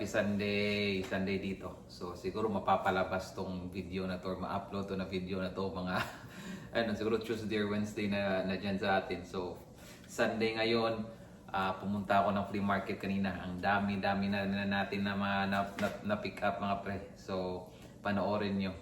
happy Sunday, Sunday dito. So siguro mapapalabas tong video na to ma-upload to na video na to mga ano siguro Tuesday or Wednesday na na dyan sa atin. So Sunday ngayon, ah, pumunta ako ng flea market kanina. Ang dami-dami na, na natin na, mga, na, na, na pick up mga pre. So panoorin nyo.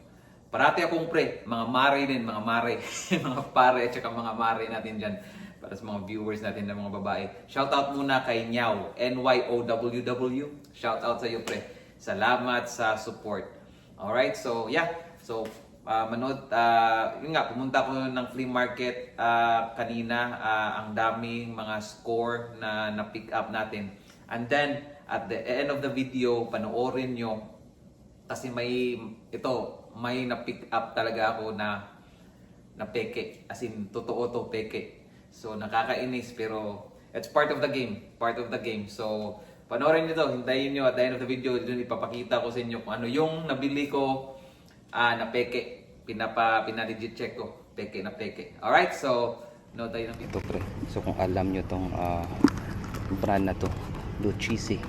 Parati akong pre, mga mare din, mga mare, mga pare at saka mga mare natin dyan para sa mga viewers natin na mga babae. Shout out muna kay Nyaw, N-Y-O-W-W. Shout out sa iyo pre. Salamat sa support. Alright, so yeah. So, uh, manood, ah, yun nga, pumunta ko ng flea market ah, kanina. Ah, ang daming mga score na na-pick up natin. And then, at the end of the video, panoorin nyo kasi may ito may na-pick up talaga ako na na peke as in totoo to peke so nakakainis pero it's part of the game part of the game so panoorin niyo to hintayin niyo at the end of the video dun ipapakita ko sa inyo kung ano yung nabili ko ah na peke pinapa pinalegit check ko peke na peke alright so no tayo ng Ito pre. So kung alam nyo tong ah, brand na to, Blue Cheesy.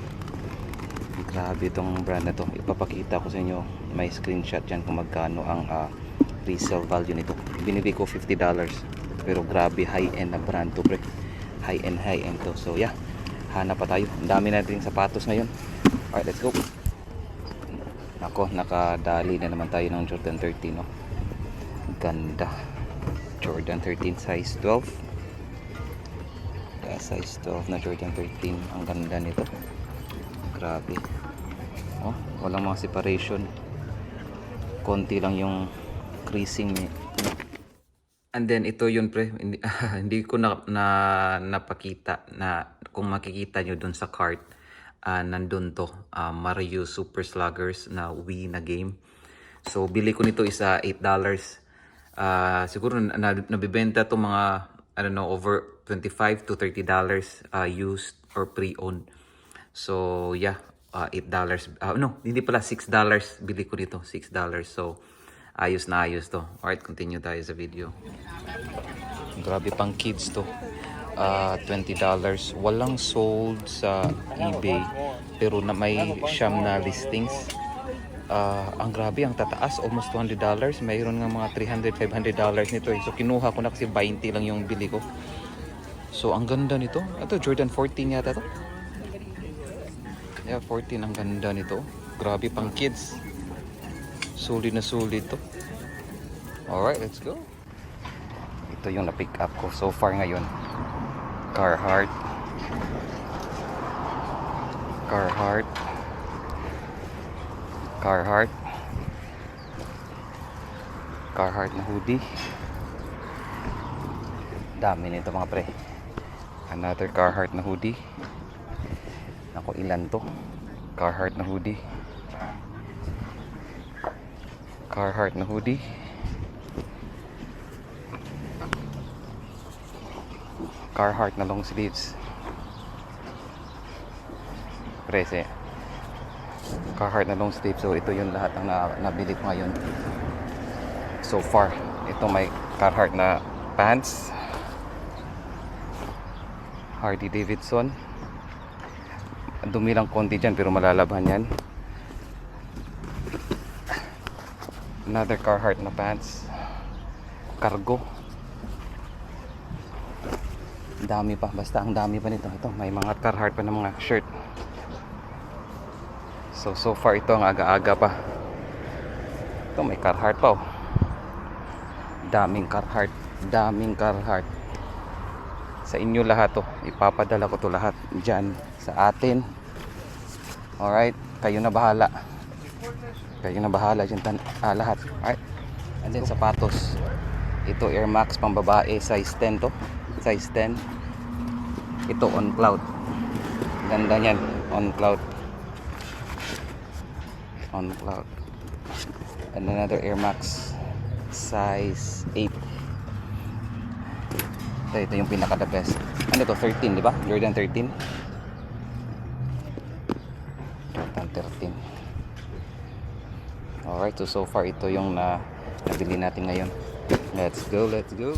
Grabe itong brand na to. Ipapakita ko sa inyo. May screenshot dyan kung magkano ang ah, resale value nito. Binili ko $50. Pero grabe high-end na brand to pre. High-end, high-end to. So yeah, hanap pa tayo. Ang dami natin sapatos ngayon. Alright, let's go. Ako, nakadali na naman tayo ng Jordan 13. No? Ganda. Jordan 13 size 12 yeah, size 12 na Jordan 13 ang ganda nito grabe oh, walang mga separation konti lang yung creasing niya and then ito yun pre hindi, hindi ko na, na napakita na kung makikita nyo dun sa cart ah, nandun to ah, Mario Super Sluggers na Wii na game so bili ko nito isa $8 Ah, siguro na, na, nabibenta to mga I don't know over 25 to 30 dollars uh, used or pre-owned. So yeah, uh, 8 dollars. Uh, no, hindi pala 6 dollars bili ko dito, 6 dollars. So ayos na ayos to. Alright, continue tayo sa video. Grabe pang kids to. Uh, 20 dollars. Walang sold sa eBay pero na may siyam na listings. Ah, ang grabe, ang tataas, almost 200 dollars. Mayroon nga mga 300, 500 dollars nito. eh. So kinuha ko na kasi 20 lang yung bili ko. So ang ganda nito. Ito Jordan 14 yata to. Yeah, 14 ang ganda nito. Grabe pang kids. Sulit na sulit to. Alright, let's go. Ito yung na-pick up ko so far ngayon. Carhartt. Carhartt. Carhartt. Carhartt na hoodie. Dami nito mga pre. Another Carhartt na hoodie. Ako ilan to? Carhartt na hoodie. Carhartt na hoodie. Carhartt na long sleeves. Prese. Carhartt na long sleeve. So ito yung lahat ng na, nabili ko ngayon. So far, ito may Carhartt na pants. Harley Davidson. Ang Dumi lang konti dyan pero malalaban yan. Another Carhartt na pants. Cargo. Dami pa. Basta ang dami pa nito. Ito, may mga Carhartt pa ng mga shirt. So, so far ito ang aga-aga pa. Ito, may Carhartt pa oh. Daming Carhartt. Daming Carhartt. Sa inyo lahat to. Ipapadala ko to lahat dyan sa atin. Alright. Kayo na bahala. Kayo na bahala dyan tan ah, lahat. Alright. And then sapatos. Ito Air Max pang babae. Size 10 to. Size 10. Ito on cloud. Ganda niyan. On cloud on cloud and another Air Max size 8 ito, ito yung pinaka the best ano to 13 di ba Jordan 13 Jordan 13 alright so so far ito yung na nabili natin ngayon let's go let's go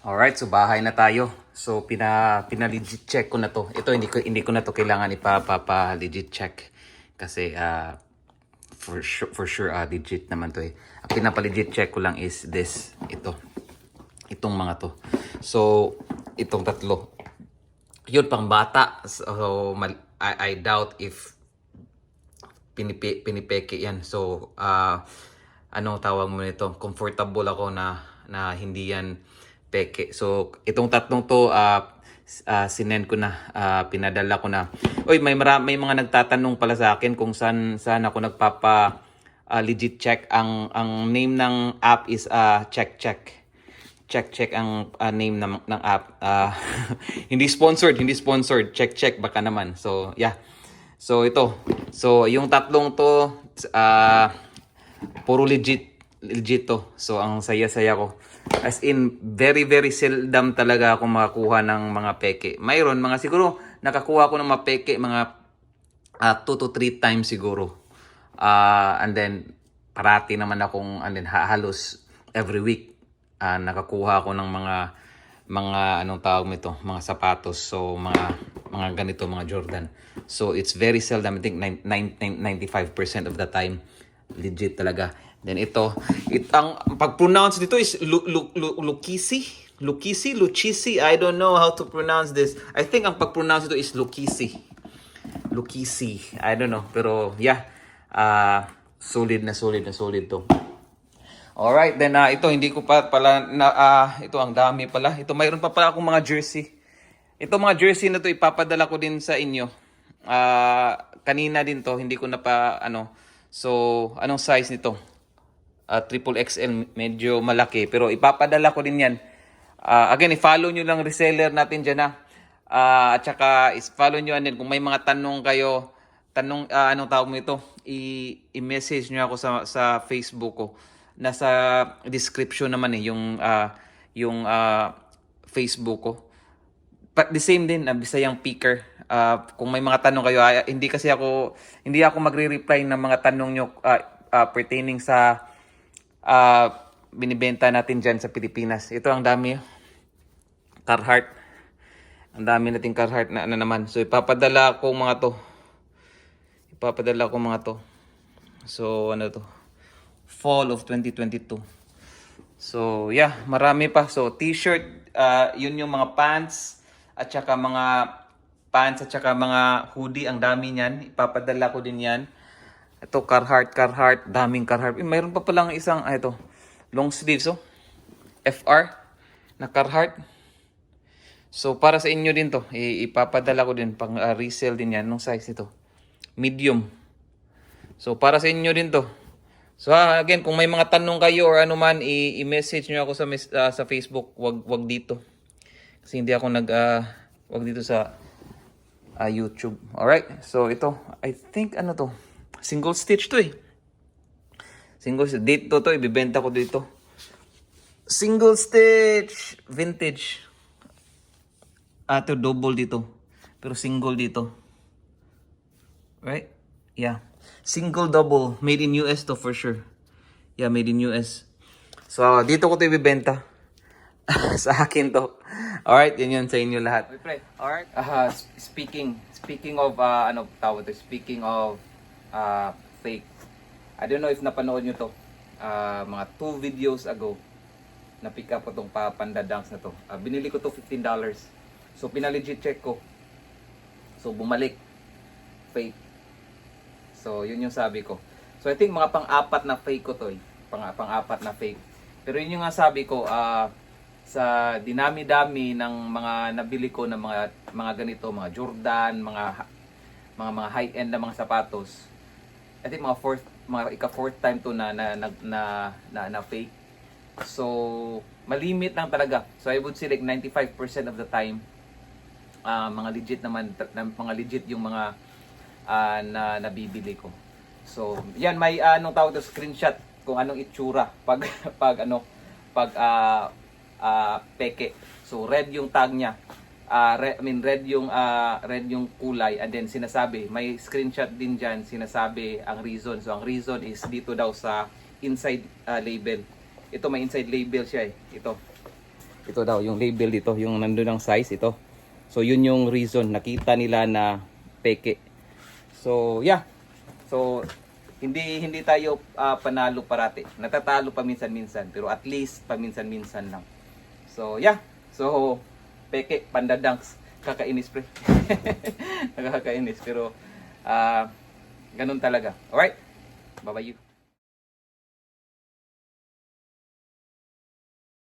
Alright, so bahay na tayo. So pina pina legit check ko na to. Ito hindi ko hindi ko na to kailangan ipapapa legit check Kasi ah, for sure, for sure ah, legit naman to eh. Ang pinapa-legit check ko lang is this, ito. Itong mga to. So, itong tatlo. Yun, pang bata. So, I, I doubt if pinipi, pinipeke yan. So, ah ano tawag mo nito? Comfortable ako na na hindi yan peke. So, itong tatlong to, ah uh, sinend ko na, ah, pinadala ko na. Oy, may mara- may mga nagtatanong pala sa akin kung saan saan ako nagpapa ah, legit check. Ang ang name ng app is ah, check check check check ang uh, name ng, ng app. Ah, hindi sponsored, hindi sponsored. Check check baka naman. So, yeah. So ito. So yung tatlong to ah puro legit legit to. So ang saya-saya ko. As in very very seldom talaga ako makakuha ng mga peke. Mayroon mga siguro nakakuha ko ng mga peke mga 2 to 3 times siguro. Ah, and then parati naman akong and then ha- halos every week ah, nakakuha ako ng mga mga anong tawag mo ito, mga sapatos. So mga mga ganito, mga Jordan. So it's very seldom, I think nine- nine- nine- 95% of the time legit talaga. Then ito, it, ang pag-pronounce dito is lu, lu, lu, Lukisi, Lukisi, Lucisi, I don't know how to pronounce this. I think ang pag-pronounce dito is Lukisi. Lukisi. I don't know. Pero yeah, ah solid na solid na solid to. Alright, then ah, ito hindi ko pa pala na ah, ito ang dami pala. Ito mayroon pa pala akong mga jersey. Ito mga jersey na to ipapadala ko din sa inyo. Ah, kanina din to, hindi ko na pa ano. So, anong size nito? Ah, triple XL, medyo malaki pero ipapadala ko din 'yan. Ah, again, i-follow nyo lang reseller natin dyan na. Ah, at saka is-follow nyo din kung may mga tanong kayo, tanong ah, anong tawag mo ito, i-message nyo ako sa sa Facebook ko. Nasa description naman eh yung ah, yung ah, Facebook ko. But the same din, uh, Bisayang Picker. Ah, kung may mga tanong kayo, ah, hindi kasi ako hindi ako magre-reply ng mga tanong nyo ah, ah, pertaining sa ah, binibenta natin dyan sa Pilipinas. Ito ang dami. Carhartt. Ang dami nating Carhartt na ano naman. So ipapadala ko mga to. Ipapadala ko mga to. So ano to? Fall of 2022. So yeah, marami pa. So t-shirt, ah, yun yung mga pants at saka mga pants at saka mga hoodie. Ang dami niyan. Ipapadala ko din yan. Ito, Carhartt, Carhartt. Daming Carhartt. Eh, mayroon pa palang isang, ah, ito, long sleeves, oh. FR na Carhartt. So, para sa inyo din to. Ipapadala ko din. Pang ah, resale din yan. Nung size ito. Medium. So, para sa inyo din to. So, ah, again, kung may mga tanong kayo or ano man, i-message nyo ako sa, ah, sa Facebook. Wag, wag dito. Kasi hindi ako nag, ah, wag dito sa ah, YouTube. Alright, so ito, I think ano to, single stitch to eh. Single stitch, dito to, ibibenta ko dito. Single stitch, vintage. Ah, to double dito. Pero single dito. Right? Yeah. Single double, made in US to for sure. Yeah, made in US. So, ah, dito ko to ibibenta. sa akin to. Alright, yun yun sa inyo lahat. Uy, pre. Alright. Uh, speaking, speaking of, uh, ano tawag to, speaking of uh, fake. I don't know if napanood nyo to. Uh, mga two videos ago, na-pick up ko tong pa Panda Dunks na to. Uh, binili ko to $15. So, pinalegit check ko. So, bumalik. Fake. So, yun yung sabi ko. So, I think mga pang-apat na fake ko to eh. Pang, pang-apat na fake. Pero yun yung nga sabi ko, ah, sa dinami-dami ng mga nabili ko ng mga mga ganito, mga Jordan, mga mga mga high-end na mga sapatos. I think mga fourth mga ika fourth time to na na na na, na, na fake. So, malimit lang talaga. So, I would say like 95% of the time ah, mga legit naman mga legit yung mga ah, na nabibili ko. So, yan may ah, anong tawag to screenshot kung anong itsura pag pag ano pag ah, ah, peke. So, red yung tag niya. Ah, red, I mean red yung ah, red yung kulay and then sinasabi may screenshot din diyan sinasabi ang reason. So, ang reason is dito daw sa inside ah, label. Ito may inside label siya eh. Ito. Ito daw yung label dito, yung nandun ang size ito. So, yun yung reason nakita nila na peke. So, yeah. So, hindi hindi tayo ah, panalo parati. Natatalo paminsan-minsan, pero at least paminsan-minsan lang. So, yeah. So, peke, pandadanks. Kakainis, pre. Nakakainis. Pero, ah, ganun talaga. Alright? Bye-bye you.